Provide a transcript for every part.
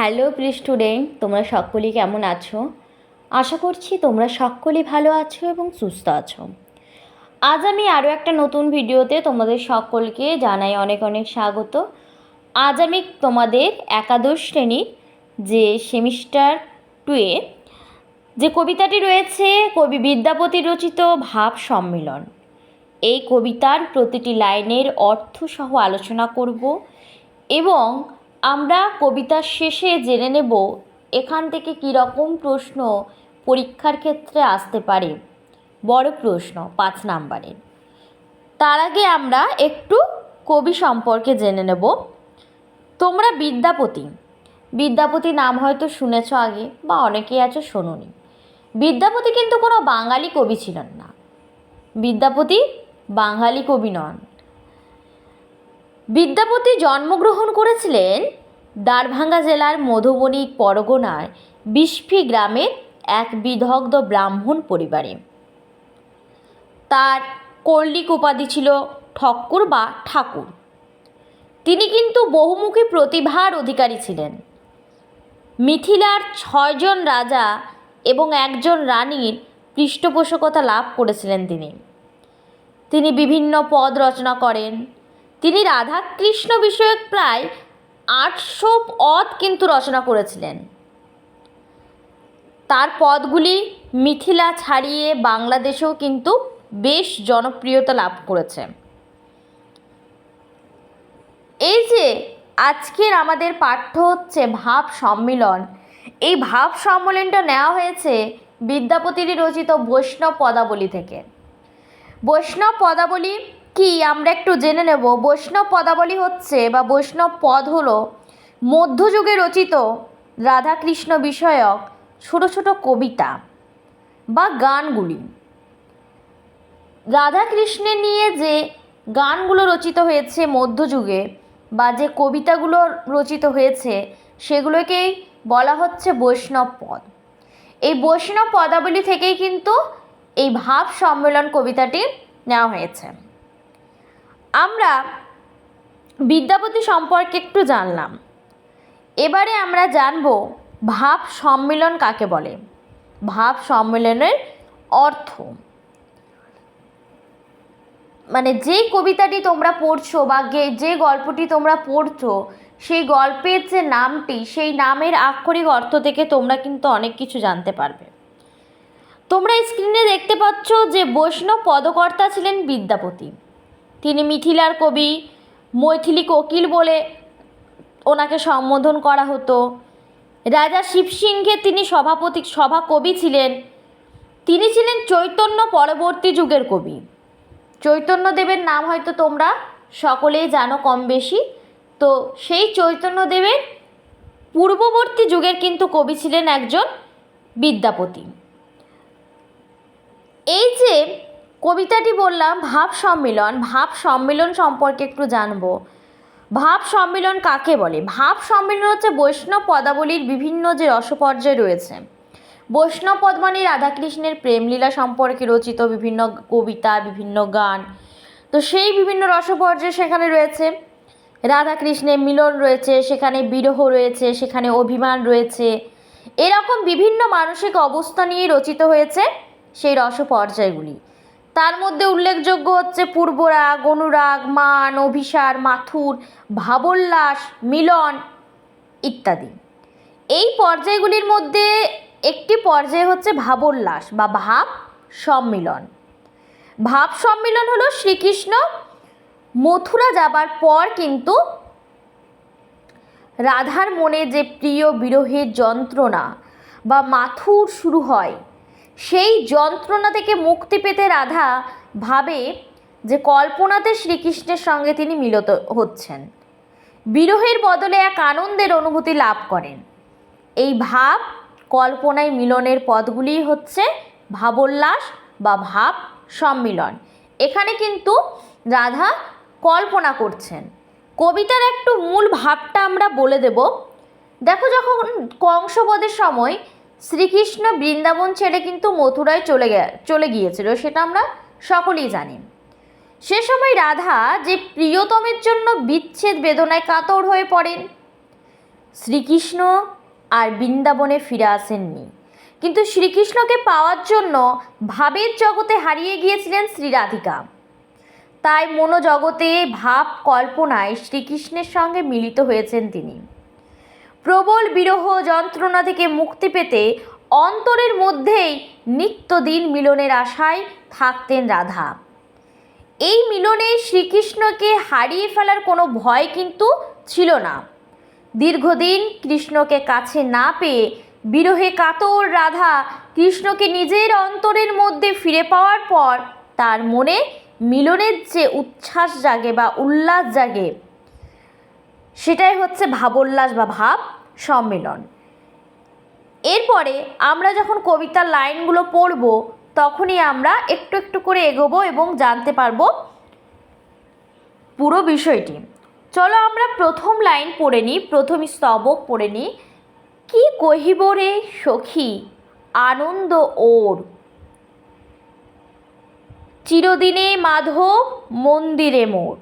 Hello প্রিয় student, তোমরা সকলেই কেমন আছো? আশা করছি তোমরা সকলেই ভালো আছো এবং সুস্থ আছো। আজ আমি আরও একটা নতুন ভিডিওতে তোমাদের সকলকে জানাই অনেক অনেক স্বাগত। আজ আমি তোমাদের একাদশ শ্রেণির যে সেমিস্টার টুয়ে যে কবিতাটি রয়েছে, কবি বিদ্যাপতি রচিত ভাব সম্মেলন। এই কবিতার প্রতিটি লাইনের অর্থ সহ আলোচনা করব এবং আমরা কবিতার শেষে জেনে নেব এখান থেকে কী রকম প্রশ্ন পরীক্ষার ক্ষেত্রে আসতে পারে। বড় প্রশ্ন, পাঁচ নাম্বারের। তার আগে আমরা একটু কবি সম্পর্কে জেনে নেব। তোমরা বিদ্যাপতি। বিদ্যাপতি নাম হয়তো শুনেছ আগে বা অনেকেই আছো শোনোনি। বিদ্যাপতি কিন্তু কোনো বাঙালি কবি ছিলেন না। বিদ্যাপতি বাঙালি কবি নন। বিদ্যাপতি জন্মগ্রহণ করেছিলেন দারভাঙ্গা জেলার মধুবনী পরগনার বিস্ফি গ্রামের এক বিদগ্ধ ব্রাহ্মণ পরিবারে। তার কর্লিক উপাধি ছিল ঠক্কর বা ঠাকুর। তিনি কিন্তু বহুমুখী প্রতিভার অধিকারী ছিলেন। মিথিলার ছয়জন রাজা এবং একজন রানীর পৃষ্ঠপোষকতা লাভ করেছিলেন তিনি। তিনি বিভিন্ন পদ রচনা করেন তিনি রাধাকৃষ্ণ বিষয়ক প্রায় আটশো পদ কিন্তু রচনা করেছিলেন। তার পদগুলি মিথিলা ছাড়িয়ে বাংলাদেশেও কিন্তু বেশ জনপ্রিয়তা লাভ করেছে। এই যে আজকের আমাদের পাঠ্য হচ্ছে ভাব সম্মিলন, এই ভাব সম্মেলনটা নেওয়া হয়েছে বিদ্যাপতির রচিত বৈষ্ণব পদাবলী থেকে। বৈষ্ণব পদাবলী কি? আমরা একটু জেনে নেব। বৈষ্ণব পদাবলী হচ্ছে বা বৈষ্ণব পদ হলো মধ্যযুগে রচিত রাধাকৃষ্ণ বিষয়ক ছোট ছোট কবিতা বা গানগুলি। রাধাকৃষ্ণের নিয়ে যে গানগুলো রচিত হয়েছে মধ্যযুগে বা যে কবিতাগুলো রচিত হয়েছে, সেগুলোকেই বলা হচ্ছে বৈষ্ণব পদ। এই বৈষ্ণব পদাবলী থেকেই কিন্তু এই ভাব সম্মেলন কবিতাটি নেওয়া হয়েছে। আমরা বিদ্যাপতি সম্পর্কে একটু জানলাম। এবারে আমরা জানব ভাব সম্মেলন কাকে বলে? ভাব সম্মেলনের অর্থ। মানে যে কবিতাটি তোমরা পড়ছো বা যে গল্পটি তোমরা পড়ছো, সেই গল্পের যে নামটি, সেই নামের আক্ষরিক অর্থ থেকে তোমরা কিন্তু অনেক কিছু জানতে পারবে। তোমরা স্ক্রিনে দেখতে পাচ্ছ যে বৈষ্ণব পদকর্তা ছিলেন বিদ্যাপতি। তিনি মিথিলার কবি মৈথিলি কোকিল বলে ওনাকে সম্বোধন করা হতো। রাজা শিবসিংহের তিনি সভাপতি সভা কবি ছিলেন। তিনি ছিলেন চৈতন্য পরবর্তী যুগের কবি। চৈতন্যদেবের নাম হয়তো তোমরা সকলেই জানো কম বেশি। তো সেই চৈতন্যদেবের পূর্ববর্তী যুগের কিন্তু কবি ছিলেন একজন বিদ্যাপতি। এই যে কবিতাটি বললাম, ভাব সম্মিলন ভাব সম্মিলন সম্পর্কে একটু জানব। ভাব সম্মিলন কাকে বলে? ভাব সম্মিলন হচ্ছে বৈষ্ণব পদাবলীর বিভিন্ন যে রসপর্যায় রয়েছে। বৈষ্ণব পদ্মানী রাধাকৃষ্ণের প্রেমলীলা সম্পর্কে রচিত বিভিন্ন কবিতা, বিভিন্ন গান। তো সেই বিভিন্ন রসপর্যায় সেখানে রয়েছে। রাধাকৃষ্ণের মিলন রয়েছে, সেখানে বিরহ রয়েছে, সেখানে অভিমান রয়েছে। এরকম বিভিন্ন মানসিক অবস্থা নিয়ে রচিত হয়েছে সেই রসপর্যায়গুলি। তার মধ্যে উল্লেখযোগ্য হচ্ছে পূর্বরাগ, অনুরাগ, মান, অভিসার, মাথুর, ভাবোল্লাস, মিলন ইত্যাদি। এই পর্যায়গুলির মধ্যে একটি পর্যায় হচ্ছে ভাবোল্লাস বা ভাব সম্মিলন। ভাব সম্মিলন হলো শ্রীকৃষ্ণ মথুরা যাবার পর কিন্তু রাধার মনে যে প্রিয় বিরহের যন্ত্রণা বা মাথুর শুরু হয়। সেই যন্ত্রণা থেকে মুক্তি পেতে রাধা ভাবে যে কল্পনাতে শ্রীকৃষ্ণের সঙ্গে তিনি মিলত হচ্ছেন। বিরহের বদলে এক আনন্দের অনুভূতি লাভ করেন। এই ভাব কল্পনায় মিলনের পদগুলি হচ্ছে ভাবোল্লাস বা ভাব সম্মিলন। এখানে কিন্তু রাধা কল্পনা করছেন। কবিতার একটু মূল ভাবটা আমরা বলে দেব। দেখো যখন কংসবধের সময় শ্রীকৃষ্ণ বৃন্দাবন ছেড়ে কিন্তু মথুরায় চলে চলে গিয়েছিল, সেটা আমরা সকলেই জানি। সে সময় রাধা যে প্রিয়তমের জন্য বিচ্ছেদ বেদনায় কাতর হয়ে পড়েন, শ্রীকৃষ্ণ আর বৃন্দাবনে ফিরে আসেননি। কিন্তু শ্রীকৃষ্ণকে পাওয়ার জন্য ভাবের জগতে হারিয়ে গিয়েছিলেন শ্রী রাধিকা তাই মনোজগতে ভাব কল্পনায় শ্রীকৃষ্ণের সঙ্গে মিলিত হয়েছেন তিনি। প্রবল বিরহ যন্ত্রণা থেকে মুক্তি পেতে অন্তরের মধ্যেই নিত্যদিন মিলনের আশায় থাকতেন রাধা। এই মিলনে শ্রীকৃষ্ণকে হারিয়ে ফেলার কোনো ভয় কিন্তু ছিল না। দীর্ঘদিন কৃষ্ণকে কাছে না পেয়ে বিরহে কাতর রাধা কৃষ্ণকে নিজের অন্তরের মধ্যে ফিরে পাওয়ার পর তার মনে মিলনের যে উচ্ছ্বাস জাগে বা উল্লাস জাগে, সেটাই হচ্ছে ভাবোল্লাস বা ভাব। সম্মেলন। এরপরে আমরা যখন কবিতার লাইনগুলো পড়ব, তখনই আমরা একটু একটু করে এগোবো এবং জানতে পারব পুরো বিষয়টি। চলো আমরা প্রথম লাইন পড়ে নিই, প্রথম স্তবক পড়ে নিই। কি কহিব রে সখী, আনন্দ ওর। চিরদিনে মাধব মন্দিরে মোর।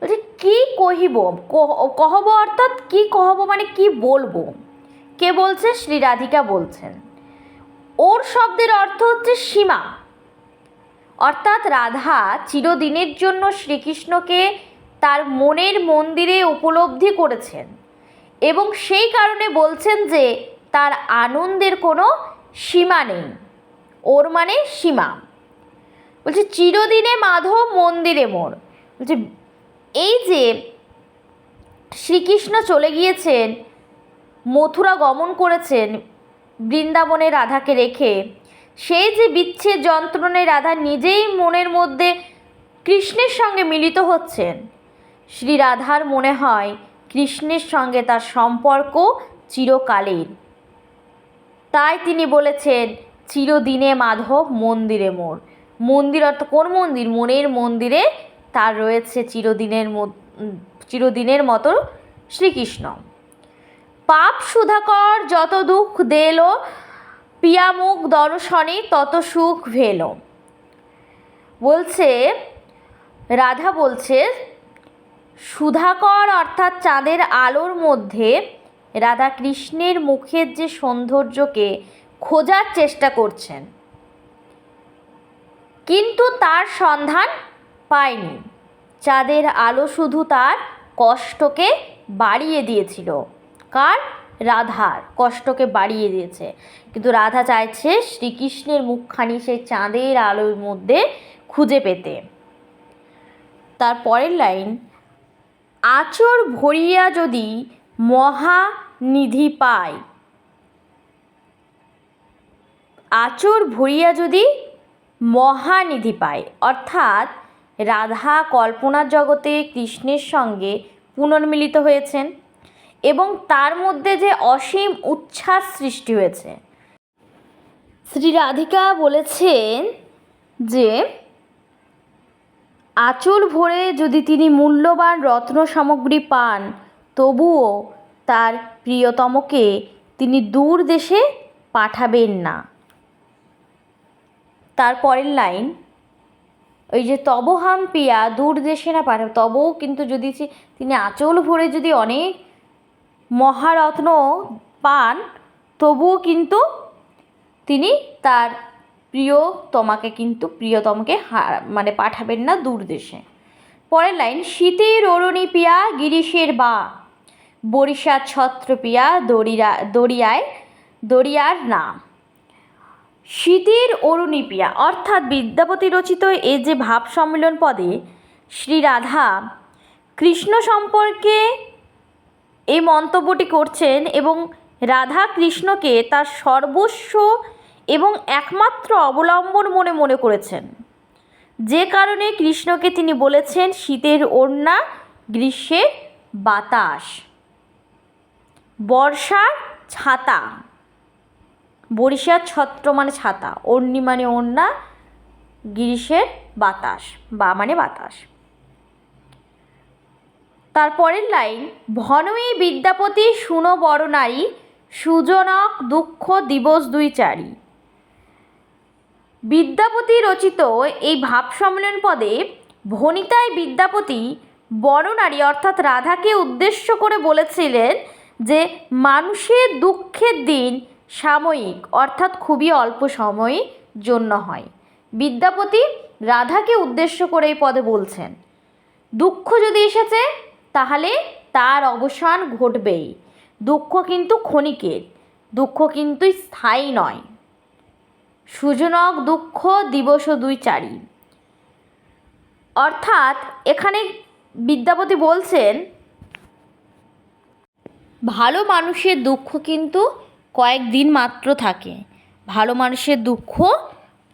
বলছে, কি কহিব? কহ- কহব অর্থাৎ কি কহব মানে কি বলব? কে বলছে? শ্রী রাধিকা বলছেন। ওর শব্দের অর্থ হচ্ছে সীমা। অর্থাৎ রাধা চিরদিনের জন্য শ্রীকৃষ্ণকে তার মনের মন্দিরে উপলব্ধি করেছেন এবং সেই কারণে বলছেন যে তার আনন্দের কোনো সীমা নেই। ওর মানে সীমা। বলছে, চিরদিনে মাধব মন্দিরে মোর। বলছে এই যে শ্রীকৃষ্ণ চলে গিয়েছেন, মথুরা গমন করেছেন বৃন্দাবনে রাধাকে রেখে, সেই যে বিচ্ছেদ যন্ত্রণে রাধা নিজেই মনের মধ্যে কৃষ্ণের সঙ্গে মিলিত হচ্ছেন, শ্রী রাধার মনে হয় কৃষ্ণের সঙ্গে তার সম্পর্ক চিরকালীন। তাই তিনি বলেছেন, চিরদিনে মাধব মন্দিরে মোর। মন্দির অর্থ কোন মন্দির? মনের মন্দিরে তার রয়েছে চিরদিনের চিরদিনের মতো শ্রীকৃষ্ণ। পাপ সুধাকর যত দুঃখ দেলো পিয়ামুখ দর্শনে তত সুখ ভেল। বলছে, রাধা বলছে, সুধাকর অর্থাৎ চাঁদের আলোর মধ্যে রাধা কৃষ্ণের মুখের যে সৌন্দর্যকে খোঁজার চেষ্টা করছেন। কিন্তু তার সন্ধান পায়নি। চাঁদের আলো শুধু তার কষ্টকে বাড়িয়ে দিয়েছিল। কার? রাধার কষ্টকে বাড়িয়ে দিয়েছে। কিন্তু রাধা চাইছে শ্রীকৃষ্ণের মুখখানি সেই চাঁদের আলোর মধ্যে খুঁজে পেতে। তার পরের লাইন, আচর ভরিয়া যদি মহানিধি পায় আচর ভরিয়া যদি মহানিধি পায় অর্থাৎ রাধা কল্পনার জগতে কৃষ্ণের সঙ্গে পুনর্মিলিত হয়েছেন এবং তার মধ্যে যে অসীম উচ্ছ্বাস সৃষ্টি হয়েছে। শ্রী রাধিকা বলেছেন যে, আঁচল ভরে যদি তিনি মূল্যবান রত্ন সামগ্রী পান, তবুও তার প্রিয়তমকে তিনি দূর দেশে পাঠাবেন না। তার পরের লাইন ওই যে তবহাম পিয়া, দূর দেশে না পাঠাবে তবও কিন্তু যদি তিনি আঁচল ভরে যদি অনেক মহারত্ন পান, তবুও কিন্তু তিনি তার প্রিয়তমাকে কিন্তু, প্রিয়তমকে মানে পাঠাবেন না দূর দেশে। পরের লাইন, শীতের অরণি পিয়া, গিরিশের বা বরিশা ছত্র পিয়া দড়িরা দড়িয়ায় দড়িয়ার না। শীতের অরুণী পিয়া অর্থাৎ বিদ্যাপতি রচিত এই যে ভাব সম্মেলন পদে শ্রী রাধা কৃষ্ণ সম্পর্কে এই মন্তব্যটি করছেন এবং রাধা কৃষ্ণকে তার সর্বস্ব এবং একমাত্র অবলম্বন মনে মনে করেছেন। যে কারণে কৃষ্ণকে তিনি বলেছেন, শীতের ওড়না, গ্রীষ্মের বাতাস, বর্ষার ছাতা। বরিশার ছত্র মানে ছাতা অর্ণি মানে ওড়না, গিরিশের বাতাস, বা মানে বাতাস। তারপরের লাইন ভনই বিদ্যাপতি শুনো বড় নারী, সুজনক দুঃখ দিবস দুই চারি। বিদ্যাপতি রচিত এই ভাব সম্মেলন পদে ভনিতায় বিদ্যাপতি বননারী অর্থাৎ রাধাকে উদ্দেশ্য করে বলেছিলেন যে, মানুষের দুঃখের দিন সাময়িক, অর্থাৎ খুবই অল্প সময়ের জন্য হয়। বিদ্যাপতি রাধাকে উদ্দেশ্য করে এই পদে বলছেন, দুঃখ যদি এসেছে, তাহলে তার অবসান ঘটবেই। দুঃখ কিন্তু ক্ষণিকের, দুঃখ কিন্তু স্থায়ী নয়। সুজনক দুঃখ দিবস দুই চারি। অর্থাৎ এখানে বিদ্যাপতি বলছেন, ভালো মানুষের দুঃখ কিন্তু কয়েকদিন মাত্র থাকে। ভালো মানুষের দুঃখ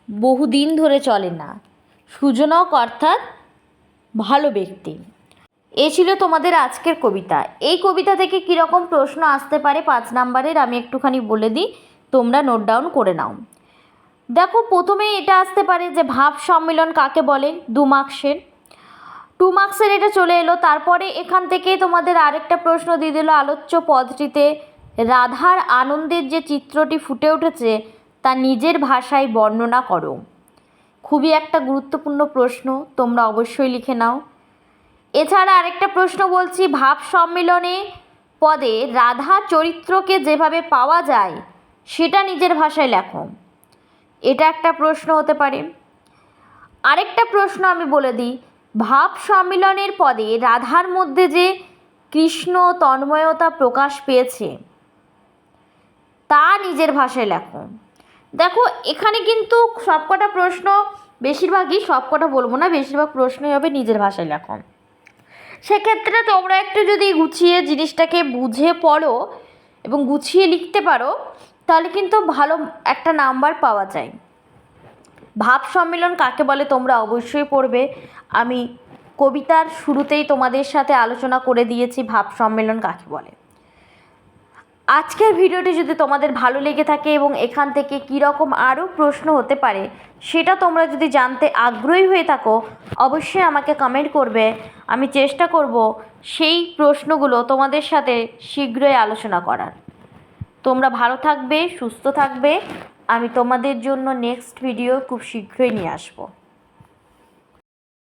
বহুদিন ধরে চলে না। সুজনক অর্থাৎ ভালো ব্যক্তি। এ ছিল তোমাদের আজকের কবিতা। এই কবিতা থেকে কীরকম প্রশ্ন আসতে পারে পাঁচ নাম্বারের আমি একটুখানি বলে দিই, তোমরা নোট ডাউন করে নাও। দেখো প্রথমে এটা আসতে পারে যে ভাব সম্মেলন কাকে বলে? দু মার্কসের। টু মার্কসের এটা চলে এলো। তারপরে এখান থেকে তোমাদের আরেকটা প্রশ্ন দিয়ে দিল আলোচ্য পদটিতে রাধার আনন্দের যে চিত্রটি ফুটে উঠেছে, তা নিজের ভাষায় বর্ণনা করো। খুবই একটা গুরুত্বপূর্ণ প্রশ্ন, তোমরা অবশ্যই লিখে নাও। এছাড়া আরেকটা প্রশ্ন বলছি, ভাব সম্মেলনে পদে রাধা চরিত্রকে যেভাবে পাওয়া যায়, সেটা নিজের ভাষায় লেখো। এটা একটা প্রশ্ন হতে পারে। আরেকটা প্রশ্ন আমি বলে দিই, ভাব সম্মিলনের পদে রাধার মধ্যে যে কৃষ্ণ তন্ময়তা প্রকাশ পেয়েছে তা নিজের ভাষায় লেখো। দেখো, এখানে কিন্তু সবকটা প্রশ্ন বেশিরভাগই সবকটা বলব না, বেশিরভাগ প্রশ্নই হবে নিজের ভাষায় লেখো। সেক্ষেত্রে তোমরা একটু যদি গুছিয়ে জিনিসটাকে বুঝে পড়ো এবং গুছিয়ে লিখতে পারো, তাহলে কিন্তু ভালো একটা নাম্বার পাওয়া যায়। ভাব সম্মেলন কাকে বলে তোমরা অবশ্যই পড়বে। আমি কবিতার শুরুতেই তোমাদের সাথে আলোচনা করে দিয়েছি ভাব সম্মেলন কাকে বলে। আজকের ভিডিওটি যদি তোমাদের ভালো লেগে থাকে এবং এখান থেকে কী রকম আরও প্রশ্ন হতে পারে, সেটা তোমরা যদি জানতে আগ্রহী হয়ে থাকো, অবশ্যই আমাকে কমেন্ট করবে। আমি চেষ্টা করব সেই প্রশ্নগুলো তোমাদের সাথে শীঘ্রই আলোচনা করার। তোমরা ভালো থাকবে, সুস্থ থাকবে। আমি তোমাদের জন্য নেক্সট ভিডিও খুব শীঘ্রই নিয়ে আসব।